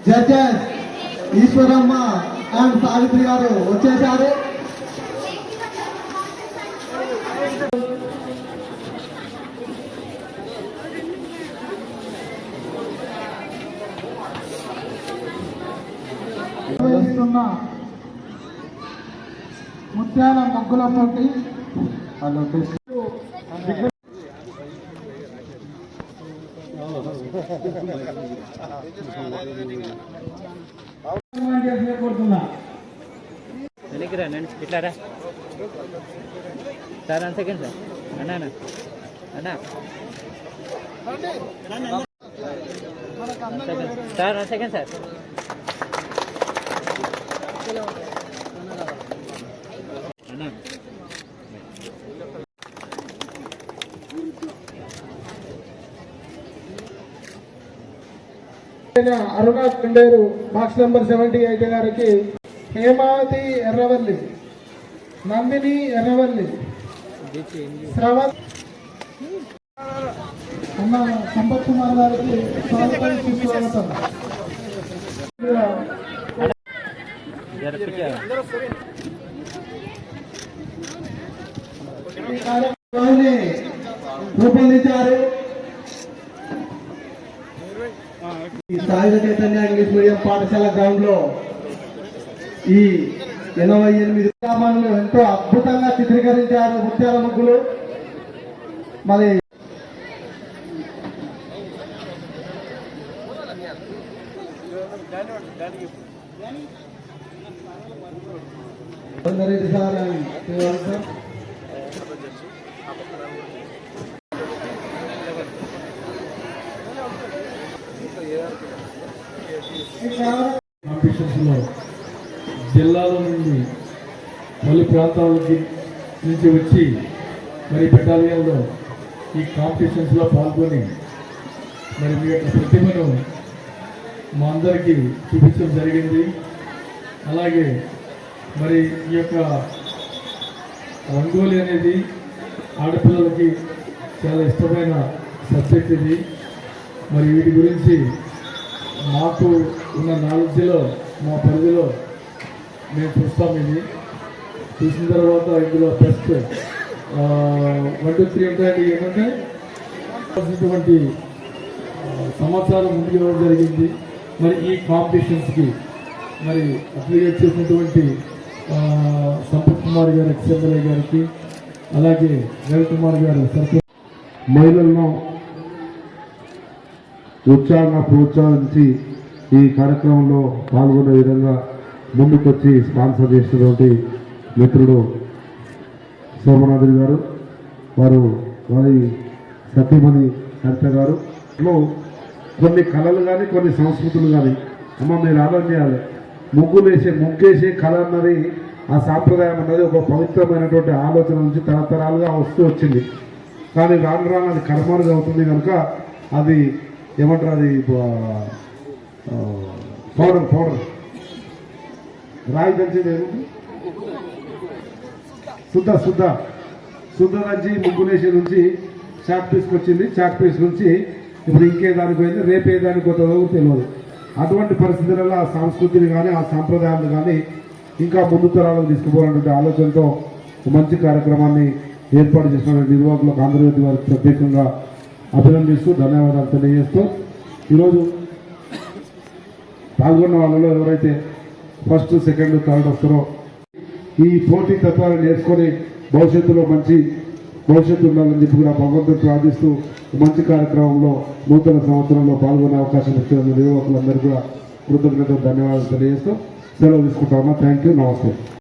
Judges Eshwaramma and Savitri గారు వచ్చేసారు. ముత్యాల మొగ్గులతోటి కోరుతున్నా వెనక్కి రా నేను సార్ వన్ సెకండ్ సార్. అన్నా అన్నా. సార్ వన్ సెకండ్ సార్ అన్నా Aruna Kunderu box number seventy eight గారికి హేమావతి ఎర్రవల్లి నందిని ఎర్రవల్లి శ్రవణ్ అన్న సంపత్ కుమార్ గారికి స్వాగతం ఈ కార్యక్రమాన్ని రూపొందించారు ఈ సాయుధ చైతన్య ఇంగ్లీష్ మీడియం పాఠశాల గ్రౌండ్లో ఈ ఎనభై ఎనిమిది గ్రామాలను ఎంతో అద్భుతంగా చిత్రీకరించారు ముత్యాల ముగ్గులు. మరి కొందరెడ్డి సార్. And శ్రీవాస్ కాంపిటీషన్స్లో జిల్లాల నుండి పలు ప్రాంతాలకి నుంచి వచ్చి మరి బెటాలియన్లో ఈ కాంపిటీషన్స్లో పాల్గొని మరి మీ యొక్క ప్రతిభను మా అందరికీ చూపించడం జరిగింది. అలాగే మరి ఈ యొక్క రంగోలి అనేది ఆడపిల్లలకి చాలా ఇష్టమైన సబ్జెక్ట్ ఇది. మరి వీటి గురించి మాకు ఉన్న నాలెడ్జ్లో మా పరిధిలో మేము చూస్తాం ఇది. చూసిన తర్వాత ఇందులో ఫస్ట్ వన్ టూ త్రీ అంటే ఏంటంటే కావాల్సినటువంటి సంవత్సరాలు సమాచారం ముందుకు ఇవ్వడం జరిగింది. మరి ఈ కాంపిటీషన్స్కి మరి అప్లికేట్ చేసినటువంటి సంపత్ కుమార్ గారు ఎక్స్ఎంఎల్ఏ గారికి అలాగే రవికుమార్ గారు సర్పంచ్ మహిళలను ఉత్సాహంగా ప్రోత్సహించి ఈ కార్యక్రమంలో పాల్గొనే విధంగా ముందుకొచ్చి స్పాన్సర్ చేసినటువంటి మిత్రుడు సోమనాథుడి గారు వారు వారి సత్యమణి సరిత గారు. కొన్ని కళలు కానీ కొన్ని సంస్కృతులు కానీ అమ్మ మీరు ఆలోచన చేయాలి. ముగ్గులు ముగ్గేసే కళ అన్నది ఆ సాంప్రదాయం అన్నది ఒక పవిత్రమైనటువంటి ఆలోచన నుంచి తరతరాలుగా వస్తూ వచ్చింది. కానీ రాను రాను అది కర్మాలుగా అవుతుంది కనుక అది ఏమంటారు అది? Powder powder. రాయి దంచేది ఏముంది శుద్ధ శుద్ధ. శుద్ధ దంచి ముగ్గులేసి నుంచి చాక్ పీస్కి వచ్చింది. చాక్ పీస్ నుంచి ఇప్పుడు ఇంకే దానికి పోయింది. రేపే దానికి పోతుందో తెలియదు. అటువంటి పరిస్థితులలో ఆ సంస్కృతిని కానీ ఆ సాంప్రదాయాలను కానీ ఇంకా ముందు తరాలకు తీసుకుపోవాలనే ఆలోచనతో మంచి కార్యక్రమాన్ని ఏర్పాటు చేసిన నిర్వాహకులకు ఆంధ్రజ్యోతి వారికి ప్రత్యేకంగా అభినందిస్తూ ధన్యవాదాలు తెలియజేస్తూ ఈరోజు పాల్గొన్న వాళ్ళలో ఎవరైతే ఫస్ట్ సెకండ్ థర్డ్ వస్తారో ఈ పోటీ తత్వాన్ని నేర్చుకొని భవిష్యత్తులో మంచి భవిష్యత్తు ఉండాలని చెప్పి కూడా భగవంతుడు ప్రార్థిస్తూ మంచి కార్యక్రమంలో నూతన సంవత్సరంలో పాల్గొనే అవకాశం ఇచ్చిన నిర్వాహకులందరూ కూడా కృతజ్ఞతలు ధన్యవాదాలు తెలియజేస్తూ సెలవు తీసుకుంటామా? థ్యాంక్ యూ నమస్తే